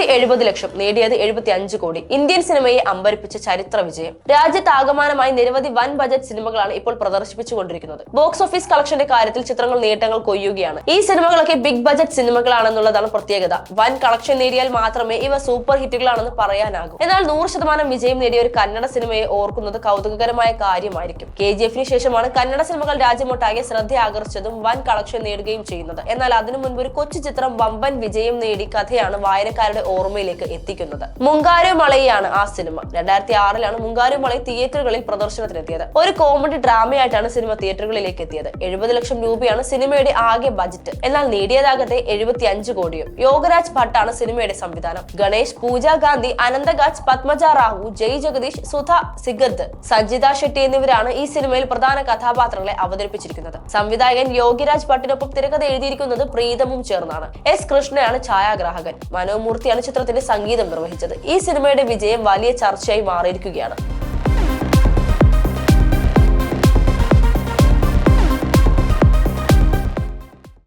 എഴുപത് ലക്ഷം നേടിയത് എഴുപത്തി അഞ്ച് കോടി. ഇന്ത്യൻ സിനിമയെ അമ്പരിപ്പിച്ച ചരിത്ര വിജയം. രാജ്യത്താകമാനമായി നിരവധി വൻ ബജറ്റ് സിനിമകളാണ് ഇപ്പോൾ പ്രദർശിപ്പിച്ചുകൊണ്ടിരിക്കുന്നത്. ബോക്സ് ഓഫീസ് കളക്ഷന്റെ കാര്യത്തിൽ ചിത്രങ്ങൾ നേട്ടങ്ങൾ കൊയ്യുകയാണ്. ഈ സിനിമകളൊക്കെ ബിഗ് ബജറ്റ് സിനിമകളാണെന്നുള്ളതാണ് പ്രത്യേകത. വൻ കളക്ഷൻ നേടിയാൽ മാത്രമേ ഇവ സൂപ്പർ ഹിറ്റുകളാണെന്ന് പറയാനാകൂ. എന്നാൽ നൂറ് ശതമാനം വിജയം നേടിയ ഒരു കന്നഡ സിനിമയെ ഓർക്കുന്നത് കൗതുകകരമായ കാര്യമായിരിക്കും. കെ ജി എഫിന് ശേഷമാണ് കന്നഡ സിനിമകൾ രാജ്യമൊട്ടാകെ ശ്രദ്ധ ആകർഷിച്ചതും വൻ കളക്ഷൻ നേടുകയും ചെയ്യുന്നത്. എന്നാൽ അതിനു മുൻപ് ഒരു കൊച്ചു ചിത്രം വമ്പൻ വിജയം നേടി കഥയാണ് വായനക്കാരുടെ ഓർമ്മയിലേക്ക് എത്തിക്കുന്നത്. മുങ്കാരു മളയാണ് ആ സിനിമ. രണ്ടായിരത്തി ആറിലാണ് മുങ്കാരു മളയ തിയേറ്ററുകളിൽ പ്രദർശനത്തിനെത്തിയത്. ഒരു കോമഡി ഡ്രാമയായിട്ടാണ് സിനിമ തിയേറ്ററുകളിലേക്ക് എത്തിയത്. എഴുപത് ലക്ഷം രൂപയാണ് സിനിമയുടെ ആകെ ബജറ്റ്. എന്നാൽ നേടിയതാകട്ടെ എഴുപത്തി അഞ്ച് കോടിയും. യോഗരാജ് ഭട്ടാണ് സിനിമയുടെ സംവിധാനം. ഗണേഷ് പൂജ ഗാന്ധി അനന്തഗാജ് പത്മജ റാവു ജയ് ജഗദീഷ് സുധ സിഗദ് സജിത ഷെട്ടി എന്നിവരാണ് ഈ സിനിമയിൽ പ്രധാന കഥാപാത്രങ്ങളെ അവതരിപ്പിച്ചിരിക്കുന്നത്. സംവിധായകൻ യോഗിരാജ് ഭട്ടിനൊപ്പം തിരക്കഥ എഴുതിയിരിക്കുന്നത് പ്രീതമും ചേർന്നാണ്. എസ് കൃഷ്ണയാണ് ഛായാഗ്രാഹകൻ. മനോമൂർത്തിയാണ് ചിത്രത്തിന്റെ സംഗീതം നിർവഹിച്ചത്. ഈ സിനിമയുടെ വിജയം വലിയ ചർച്ചയായി മാറിയിരിക്കുകയാണ്.